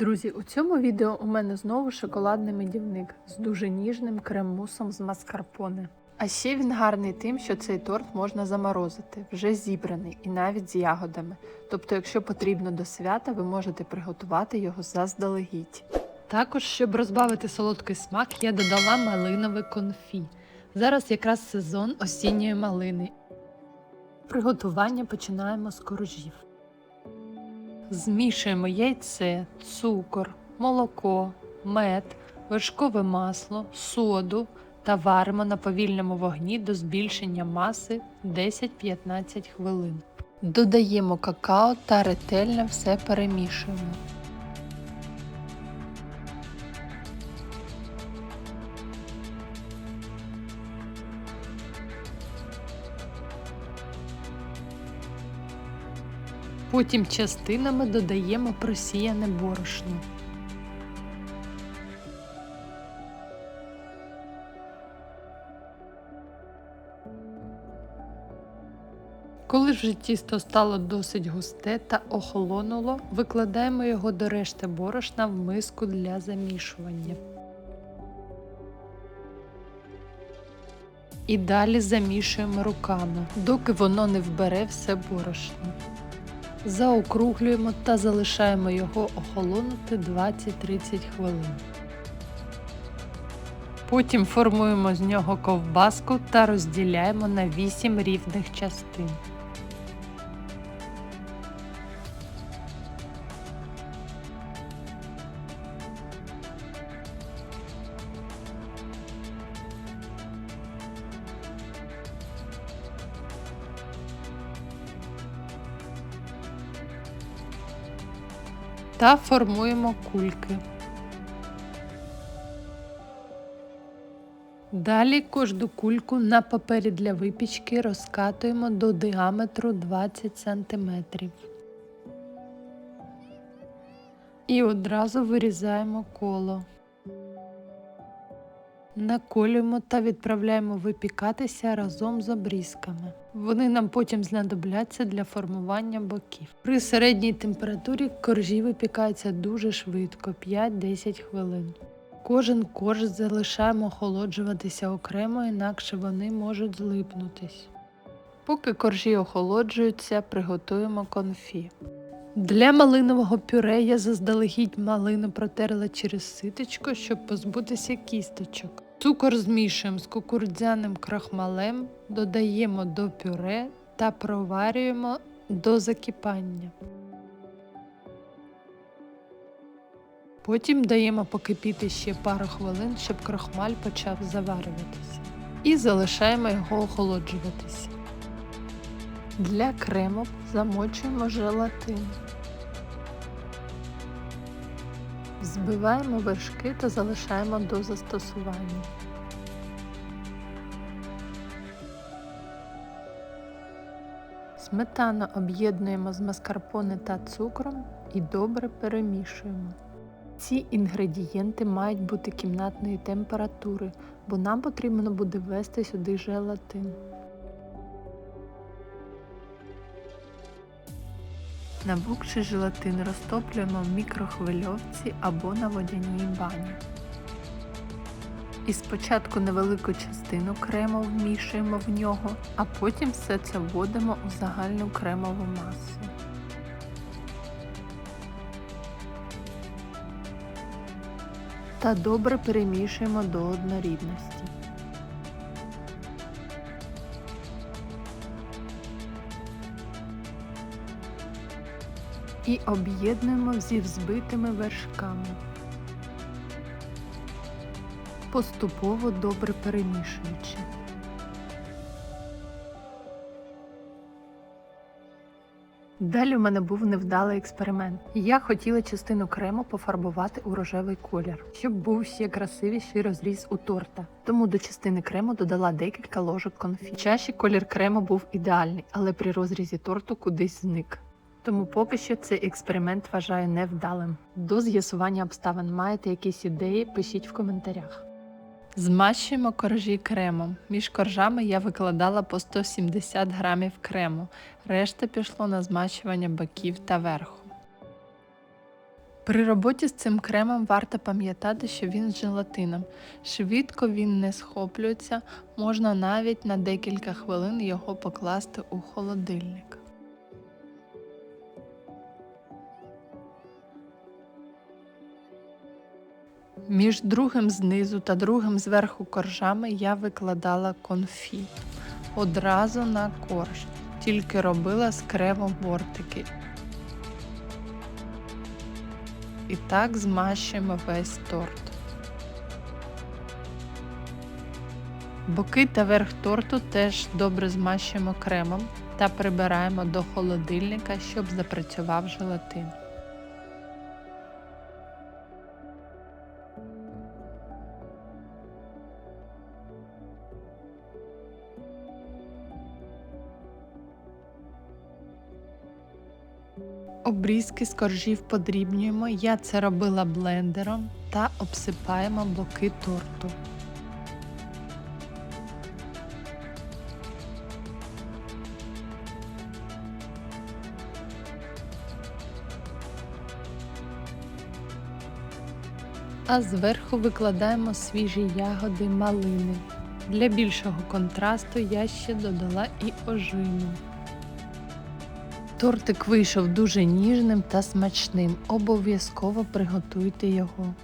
Друзі, у цьому відео у мене знову шоколадний медівник з дуже ніжним крем-мусом з маскарпоне. А ще він гарний тим, що цей торт можна заморозити, вже зібраний і навіть з ягодами. Тобто, якщо потрібно до свята, ви можете приготувати його заздалегідь. Також, щоб розбавити солодкий смак, я додала малинове конфі. Зараз якраз сезон осінньої малини. Приготування починаємо з коржів. Змішуємо яйце, цукор, молоко, мед, вершкове масло, соду та варимо на повільному вогні до збільшення маси 10-15 хвилин. Додаємо какао та ретельно все перемішуємо. Потім частинами додаємо просіяне борошно. Коли вже тісто стало досить густе та охолонуло, викладаємо його до решти борошна в миску для замішування. І далі замішуємо руками, доки воно не вбере все борошно. Заокруглюємо та залишаємо його охолонути 20-30 хвилин. Потім формуємо з нього ковбаску та розділяємо на 8 рівних частин. Та формуємо кульки. Далі кожну кульку на папері для випічки розкатуємо до діаметру 20 см. І одразу вирізаємо коло. Наколюємо та відправляємо випікатися разом з обрізками. Вони нам потім знадобляться для формування боків. При середній температурі коржі випікаються дуже швидко 5-10 хвилин. Кожен корж залишаємо охолоджуватися окремо, інакше вони можуть злипнутись. Поки коржі охолоджуються, приготуємо конфі. Для малинового пюре я заздалегідь малину протерла через ситочко, щоб позбутися кісточок. Цукор змішуємо з кукурудзяним крахмалем, додаємо до пюре та проварюємо до закипання. Потім даємо покипіти ще пару хвилин, щоб крахмаль почав заварюватися. І залишаємо його охолоджуватися. Для крему замочуємо желатин. Збиваємо вершки та залишаємо до застосування. Сметану об'єднуємо з маскарпоне та цукром і добре перемішуємо. Ці інгредієнти мають бути кімнатної температури, бо нам потрібно буде ввести сюди желатин. Набухший желатин розтоплюємо в мікрохвильовці або на водяній бані. І спочатку невелику частину крему вмішуємо в нього, а потім все це вводимо у загальну кремову масу. Та добре перемішуємо до однорідності. І об'єднуємо зі взбитими вершками. Поступово добре перемішуючи. Далі у мене був невдалий експеримент. Я хотіла частину крему пофарбувати у рожевий колір, щоб був ще красивіший розріз у торта. Тому до частини крему додала декілька ложок конфі. В чаші колір крему був ідеальний, але при розрізі торту кудись зник. Тому поки що цей експеримент вважаю невдалим. До з'ясування обставин маєте якісь ідеї, пишіть в коментарях. Змащуємо коржі кремом. Між коржами я викладала по 170 грамів крему. Решта пішло на змащування боків та верху. При роботі з цим кремом варто пам'ятати, що він з желатином. Швидко він не схоплюється, можна навіть на декілька хвилин його покласти у холодильник. Між другим знизу та другим зверху коржами я викладала конфі одразу на корж, тільки робила з кремом бортики. І так змащуємо весь торт. Боки та верх торту теж добре змащуємо кремом та прибираємо до холодильника, щоб запрацював желатин. Обрізки з коржів подрібнюємо. Я це робила блендером та обсипаємо боки торту. А зверху викладаємо свіжі ягоди малини. Для більшого контрасту я ще додала і ожину. Тортик вийшов дуже ніжним та смачним. Обов'язково приготуйте його.